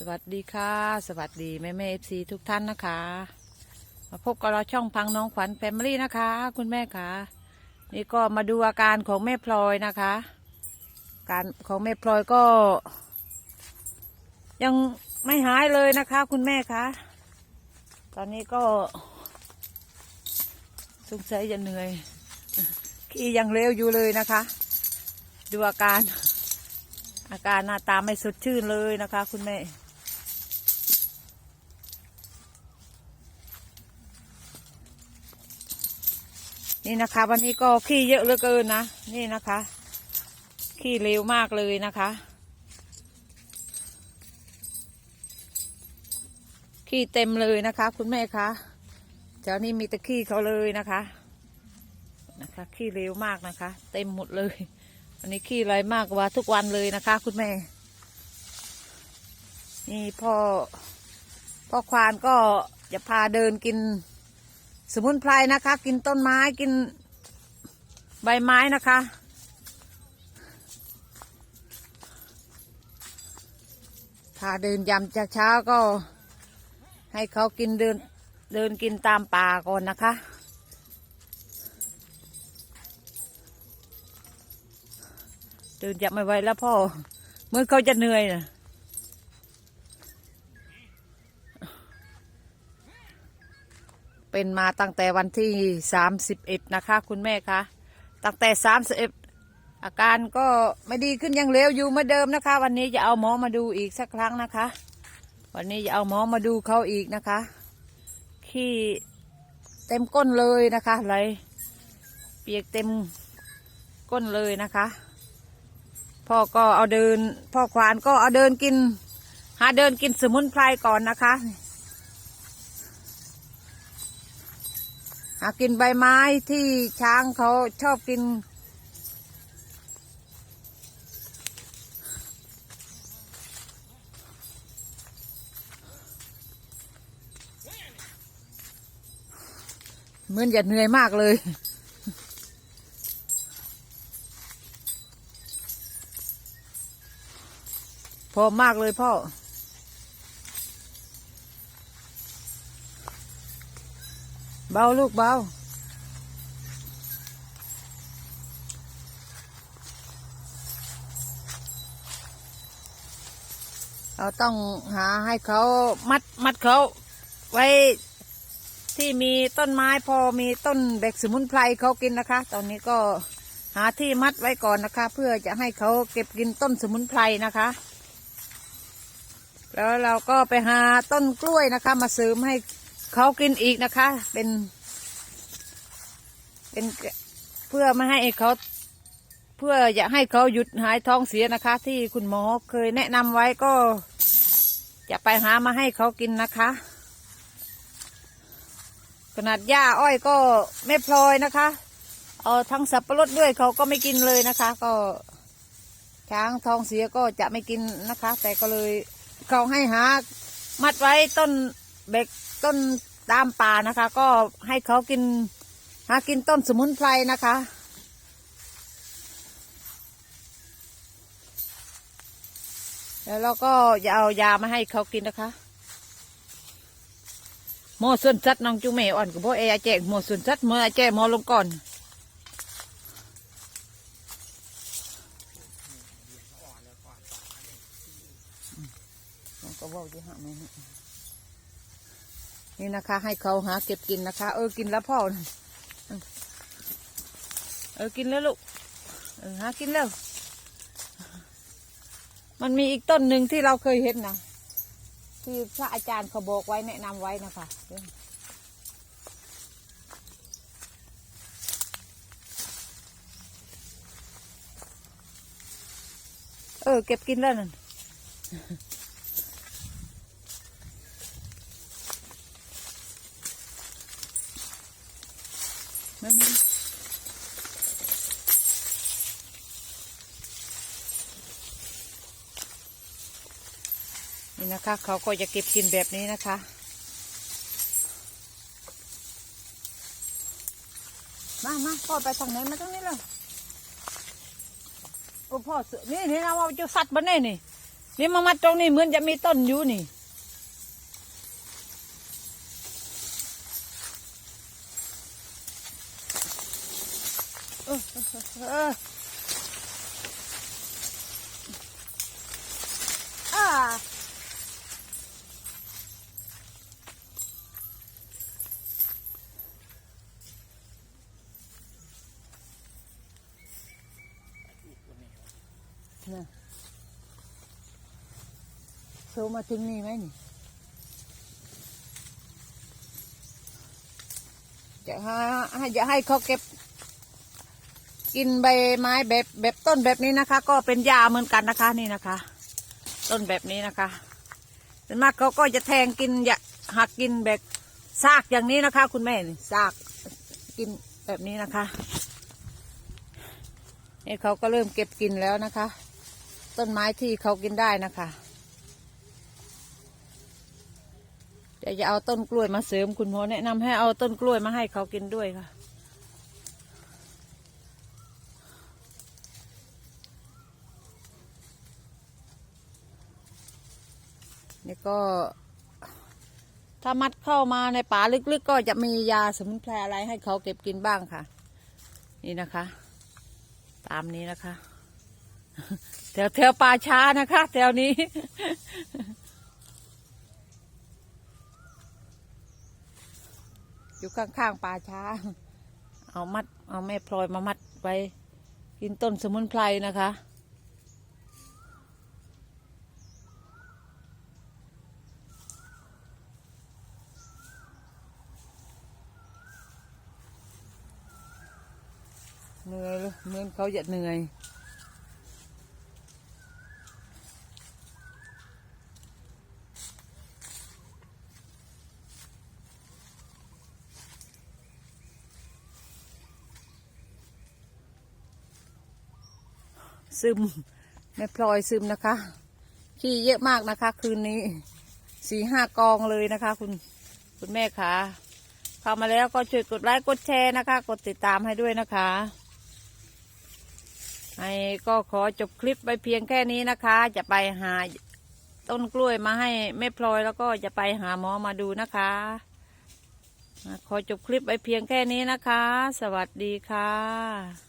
สวัสดีค่ะ สวัสดีแม่แม่เอฟซีทุกท่านนะคะ มาพบกับเราช่องพังน้องขวัญแฟมิลี่นะคะ คุณแม่ค่ะนี่ก็มาดูอาการของแม่พลอยนะคะ การของแม่พลอยก็ ยังไม่หายเลยนะคะ คุณแม่คะตอนนี้ก็สงสัยจะเหนื่อยขี้ยังเร็วอยู่เลยนะคะ ดูอาการอาการหน้าตาไม่สดชื่นเลยนะคะ คุณแม่ นี่นะคะ วันนี้ก็ขี้เยอะเหลือเกินนะ นี่นะคะ ขี้เร็วมากเลยนะคะ ขี้เต็มเลยนะคะ คุณแม่คะแถวนี้มีแต่ขี้เขาเลยนะคะนะคะ ขี้เร็วมากนะคะ เต็มหมดเลยวันนี้ขี้ไรมากกว่าทุกวันเลยนะคะ คุณแม่ นี่พ่อพ่อควานก็จะพาเดินกิน สมุนไพรนะคะ กินต้นไม้กินใบไม้นะคะพาเดินยำจากเช้าก็ ให้เขากินเดินเดินกินตามป่าก่อนนะคะเดินจับไม่ไหวแล้วพ่อ เมื่อเขาจะเหนื่อยนะ เป็นมาตั้งแต่วันที่สามสิบเอ็ดนะคะ คุณแม่คะตั้งแต่สามสิบเอ็ดอาการก็ไม่ดีขึ้นยังเลวอยู่เหมือนเดิมนะคะ วันนี้จะเอาหมอมาดูอีกสักครั้งนะคะ วันนี้จะเอาหมอมาดูเขาอีกนะคะ ขี้เต็มก้นเลยนะคะไหลเปียกเต็มก้นเลยนะคะพ่อก็เอาเดินพ่อควานก็เอาเดินกิน หาเดินกินสมุนไพรก่อนนะคะากินใบไม้ที่ช้างเขาชอบกิน เหมือนจะเหนื่อยมากเลยพอมากเลยพ่อ เบาลูกเบาเราต้องหาให้เขามัดมัดเขาไว้ที่มีต้นไม้พอมีต้นเด็กสมุนไพรเขากินนะคะ ตอนนี้ก็หาที่มัดไว้ก่อนนะคะ เพื่อจะให้เขาเก็บกินต้นสมุนไพรนะคะ แล้วเราก็ไปหาต้นกล้วยนะคะ มาเสริมให้ เขากินอีกนะคะ เป็น เป็นเพื่อไม่ให้เขาเพื่ออยากให้เขาหยุดหายท้องเสียนะคะ ที่คุณหมอเคยแนะนำไว้ก็จะไปหามาให้เขากินนะคะ ขนาดหญ้าอ้อยก็ไม่พลอยนะคะเอาทั้งสับปะรดด้วยเขาก็ไม่กินเลยนะคะ ก็ ช้างท้องเสียก็จะไม่กินนะคะ แต่ก็เลยเขาให้หามัดไว้ต้น เบกต้นตามป่านะคะ ก็ให้เขากินหากินต้นสมุนไพรนะคะ แล้วเราก็จะเอายามาให้เขากินนะคะหมอส่วนสัตว์น้องจุเมอ่อนกับพ่อเออาแจกหมอส่วนสัตว์เมื่ออาแจกหมอลงก่อนก็บอกที่หาไม่ให้ นี่นะคะ ให้เขาหาเก็บกินนะคะ เออกินแล้วพ่อนะเออกินแล้วลูกเออหากินแล้ว มันมีอีกต้นหนึ่งที่เราเคยเห็นนะที่พระอาจารย์เขาบอกไว้แนะนำไว้นะคะเออเก็บกินแล้วนั่น มันมันนี่นะคะ เขาก็จะเก็บกินแบบนี้นะคะมามาพ่อไปทางไหนมาตรงนี้เลยโอ้พ่อเสือนี่นี่นะว่าจะสัตว์บ้านนี่นี่นี่มามัดตรงนี้เหมือนจะมีต้นอยู่นี่ เออเอออ่า นะโซมาถึงนี่ไหมนี่ จะให้จะให้เขาเก็บ กินใบไม้แบบแบบต้นแบบนี้นะคะ ก็เป็นยาเหมือนกันนะคะนี่นะคะ ต้นแบบนี้นะคะส่วนมากเขาก็จะแทงกินอย่าหักกินแบบซากอย่างนี้นะคะ คุณแม่ซากกินแบบนี้นะคะนี่เขาก็เริ่มเก็บกินแล้วนะคะ ต้นไม้ที่เขากินได้นะคะเดี๋ยวจะเอาต้นกล้วยมาเสริมคุณหมอแนะนำให้เอาต้นกล้วยมาให้เขากินด้วยค่ะ นี่ก็ ถ้ามัดเข้ามาในป่าลึกๆก็จะมียาสมุนไพรอะไรให้เขาเก็บกินบ้างค่ะ นี่นะคะ ตามนี้นะคะแถวแถวป่าช้านะคะแถวนี้ อยู่ข้างๆป่าช้า เอามัด เอาแม่พลอยมามัดไว้ กินต้นสมุนไพรนะคะ เหนื่อยเลยเหมือนเขาจะเหนื่อยซึมแม่พลอยซึมนะคะขี้เยอะมากนะคะ คืนนี้สี่ห้ากองเลยนะคะ คุณคุณแม่คะเข้ามาแล้วก็ช่วยกดไลค์กดแชร์นะคะ กดติดตามให้ด้วยนะคะ ไอ้ก็ขอจบคลิปไปเพียงแค่นี้นะคะ จะไปหาต้นกล้วยมาให้แม่พลอยแล้วก็จะไปหาหมอมาดูนะคะ ขอจบคลิปไปเพียงแค่นี้นะคะ สวัสดีค่ะ